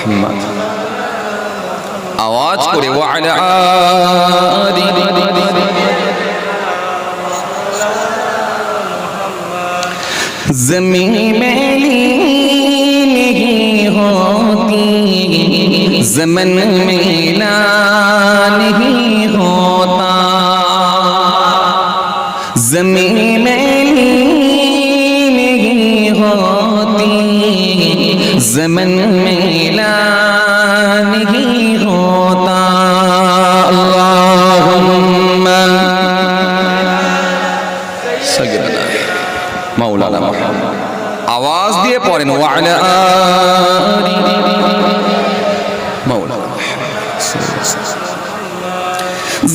মুহাম্মদ আওয়াজ করে ওয়ালা আলি जमीन मैली नहीं होती जमन मेला नहीं होता जमीन मैली नहीं होती जमन मेला আওয়াজ দিয়ে পড়েন ওয়ালা আলি মাওলানা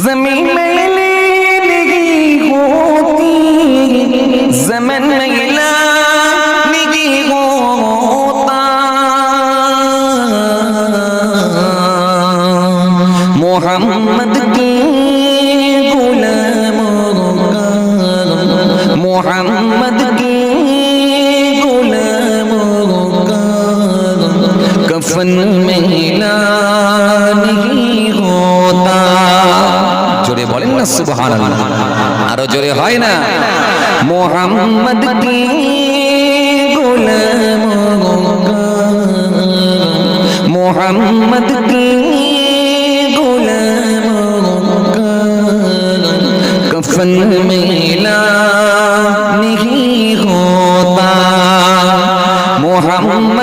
जमीन मैली नहीं होती जमन कफन मैला नहीं होता জোরে বলেন না সুবহানাল্লাহ আরো জোরে হয় না मोहम्मद के गुलामों का मोहम्मद के गुलामों का कफन मेला नहीं होता मोहम्मद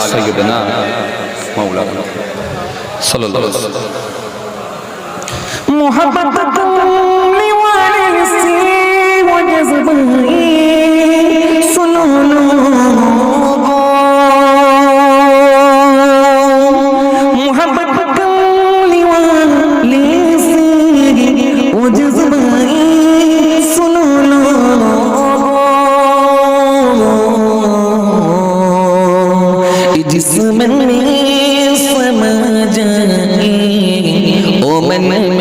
علي سيدنا مولانا. صلى الله عليه وسلم. محمد woman. woman.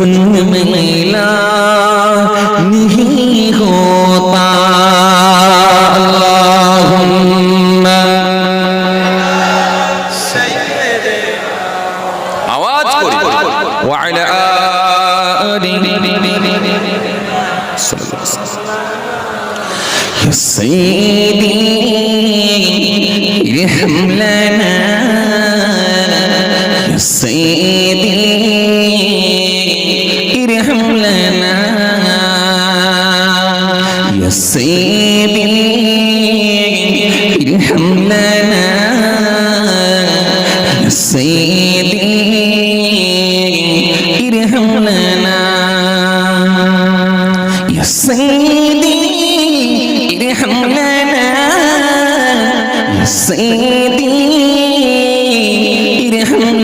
सुन मिला नहीं होता आवाज وعلى آل سیدی رحم لنا سیدی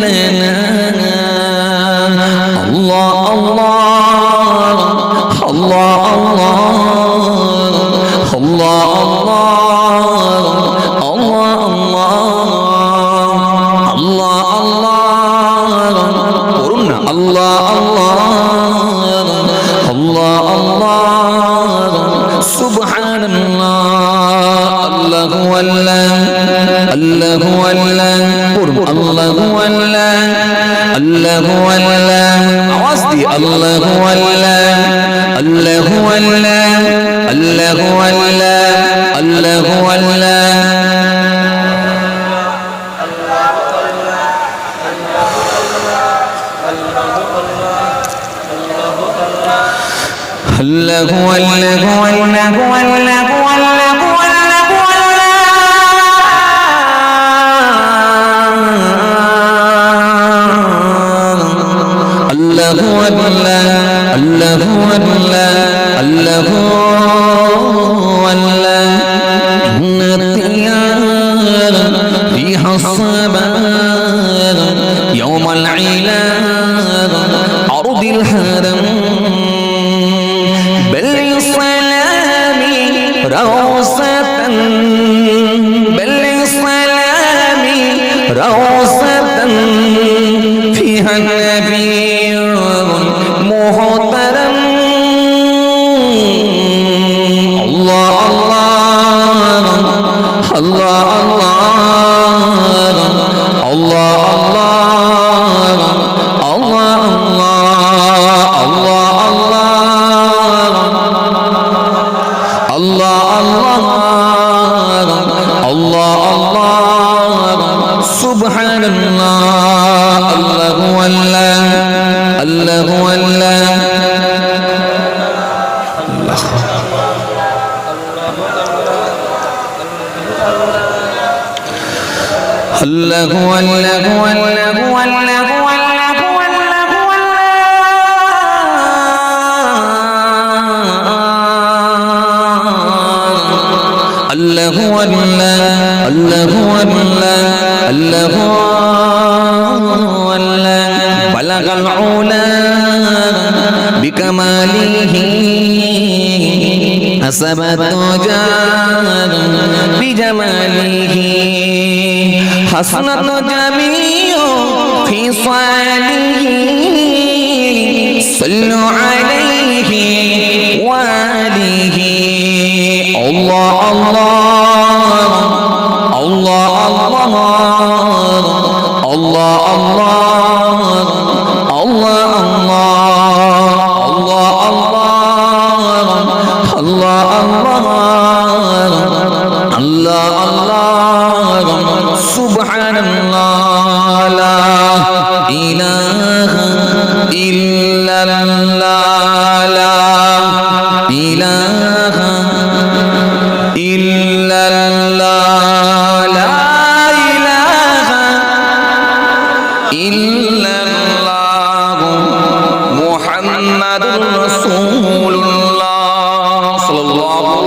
বললেন الله هو الله الله هو الله قصدي الله هو الله الله هو الله الله هو الله الله هو الله الله هو الله هو الله هو الله الصبر يوم العلا عرض الحرم بل للسلام روسة الله الله سبحان الله الله والله الله والله الله. والله والله والله الله والله الله والله الله والله. بلغ العلا بكماله حسب الدجى بجماله. حسنت جميع خصاله صلوا عليه. അല്ലാഹ് അല്ലാഹ് സുബ്ഹാനല്ലാഹ് ലാ ഇലാഹ ഇല്ല